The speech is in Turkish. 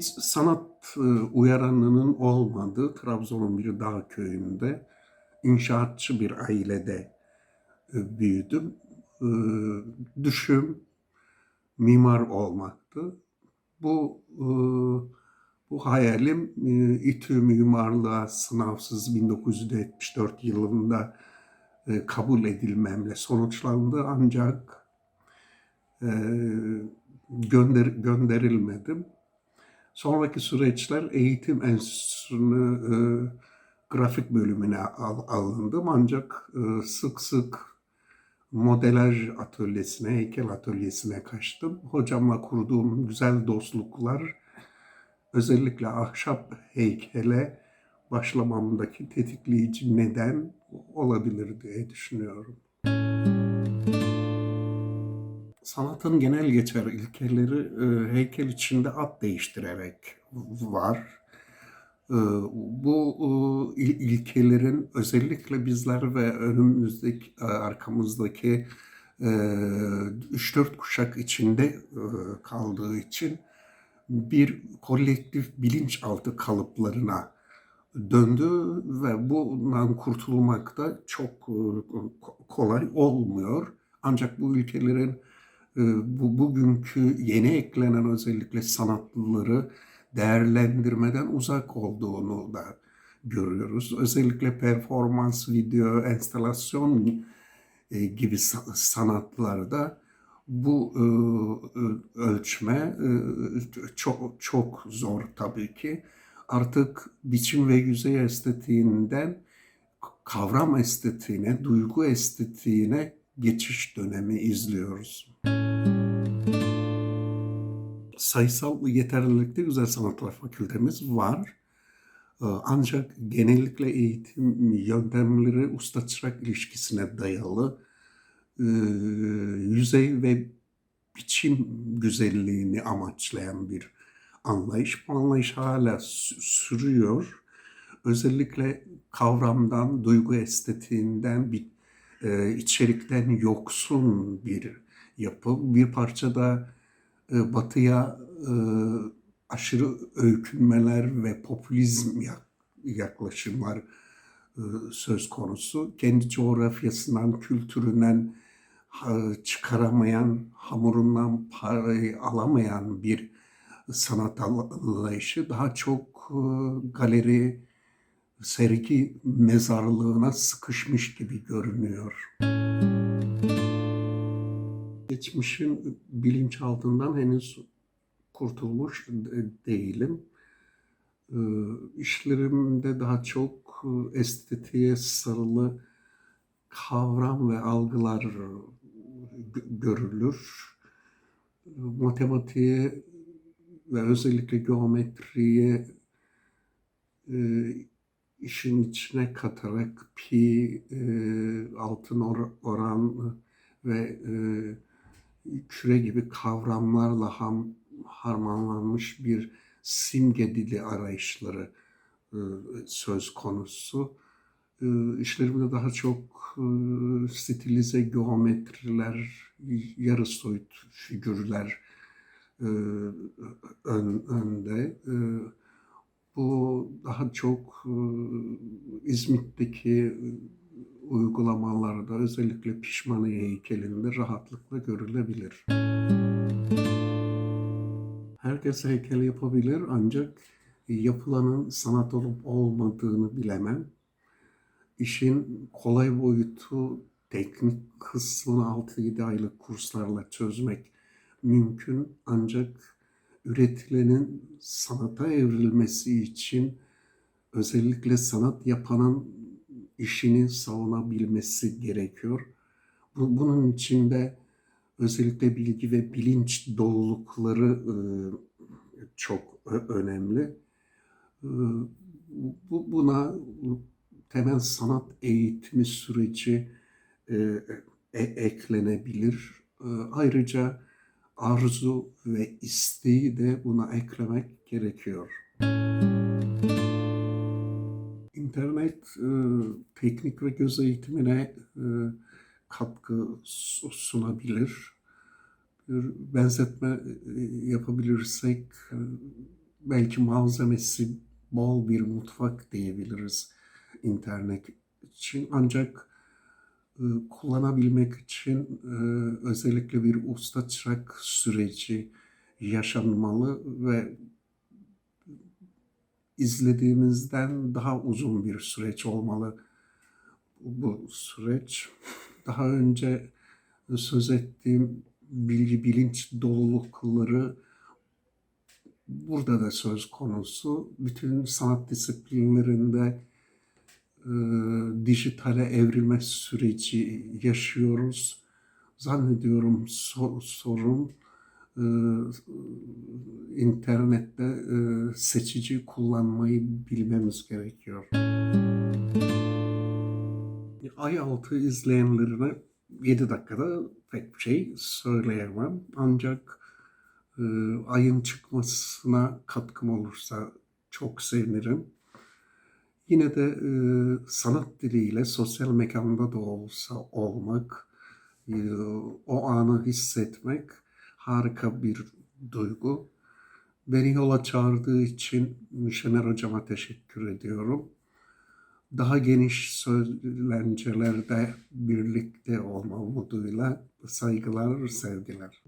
hiç sanat e, uyaranının olmadığı Trabzon'un bir dağ köyünde inşaatçı bir ailede e, büyüdüm. E, Düşüm mimar olmaktı. Bu bu hayalim İTÜ mimarlığa sınavsız 1974 yılında kabul edilmemle sonuçlandı ancak gönder, gönderilmedim. Sonraki süreçler eğitim enstitüsünü e, grafik bölümüne al- alındım ancak e, sık sık modelaj atölyesine, heykel atölyesine kaçtım. Hocamla kurduğum güzel dostluklar özellikle ahşap heykele başlamamdaki tetikleyici neden olabilir diye düşünüyorum. Sanatın genel geçer ilkeleri e, heykel içinde ad değiştirerek var. E, bu e, il- ilkelerin özellikle bizler ve önümüzdeki e, arkamızdaki e, 3-4 kuşak içinde kaldığı için bir kolektif bilinçaltı kalıplarına döndü ve bundan kurtulmak da çok ko- kolay olmuyor. Ancak bu ülkelerin bu bugünkü yeni eklenen özellikle sanatlıları değerlendirmeden uzak olduğunu da görüyoruz. Özellikle performans, video, enstalasyon e, gibi sa- sanatlarda bu e, e, ölçme çok çok zor tabii ki. Artık biçim ve yüzey estetiğinden kavram estetiğine, duygu estetiğine geçiş dönemi izliyoruz. Sayısal yeterlilikte Güzel Sanatlar Fakültemiz var. Ee, Ancak genellikle eğitim yöntemleri usta çırak ilişkisine dayalı e, yüzey ve biçim güzelliğini amaçlayan bir anlayış. Bu anlayış hala sü- sürüyor. Özellikle kavramdan, duygu estetiğinden, bir e, içerikten yoksun bir yapı. Bir parça da e, batıya e, aşırı öykünmeler ve popülizm yak- yaklaşımlar e, söz konusu. Kendi coğrafyasından, kültüründen çıkaramayan, hamurundan parayı alamayan bir sanat anlayışı daha çok e, galeri, sergi mezarlığına sıkışmış gibi görünüyor. Geçmişin bilinçaltından henüz kurtulmuş de- değilim. Ee, İşlerimde daha çok e, estetiğe sarılı kavram ve algılar gö- görülür. Matematiğe ve özellikle geometriye e, işin içine katarak pi, e, altın or- oran ve e, küre gibi kavramlarla ham, harmanlanmış bir simge dili arayışları e, söz konusu. E, işlerimde daha çok e, stilize geometriler, yarı soyut figürler e, ön, önde. E, bu daha çok e, İzmit'teki e, uygulamalarda özellikle Pişmaniye heykelinde rahatlıkla görülebilir. Herkes heykel yapabilir ancak yapılanın sanat olup olmadığını bilemem. İşin kolay boyutu teknik kısmını 6-7 aylık kurslarla çözmek mümkün ancak üretilenin sanata evrilmesi için özellikle sanat yapanın işini savunabilmesi gerekiyor. Bu, bunun için de özellikle bilgi ve bilinç dolulukları e, çok önemli. E, bu, buna temel sanat eğitimi süreci e, eklenebilir. Ayrıca arzu ve isteği de buna eklemek gerekiyor. İnternet e, teknik ve göz eğitimine e, katkı su- sunabilir. Bir benzetme e, yapabilirsek e, belki malzemesi bol bir mutfak diyebiliriz internet için. Ancak kullanabilmek için e, özellikle bir usta çırak süreci yaşanmalı ve izlediğimizden daha uzun bir süreç olmalı bu süreç. Daha önce söz ettiğim bilgi bilinç dolulukları burada da söz konusu. Bütün sanat disiplinlerinde e, dijitale evrilme süreci yaşıyoruz. Zannediyorum so- sorun e, internette e, seçici kullanmayı bilmemiz gerekiyor. Ay altı izleyenlerine 7 dakikada pek bir şey söyleyemem. Ancak e, ayın çıkmasına katkım olursa çok sevinirim. Yine de e, sanat diliyle sosyal mekanda da olsa olmak, e, o anı hissetmek harika bir duygu. Beni yola çağırdığı için Şener Hocama teşekkür ediyorum. Daha geniş söylencelerde birlikte olma umuduyla saygılar, sevgiler.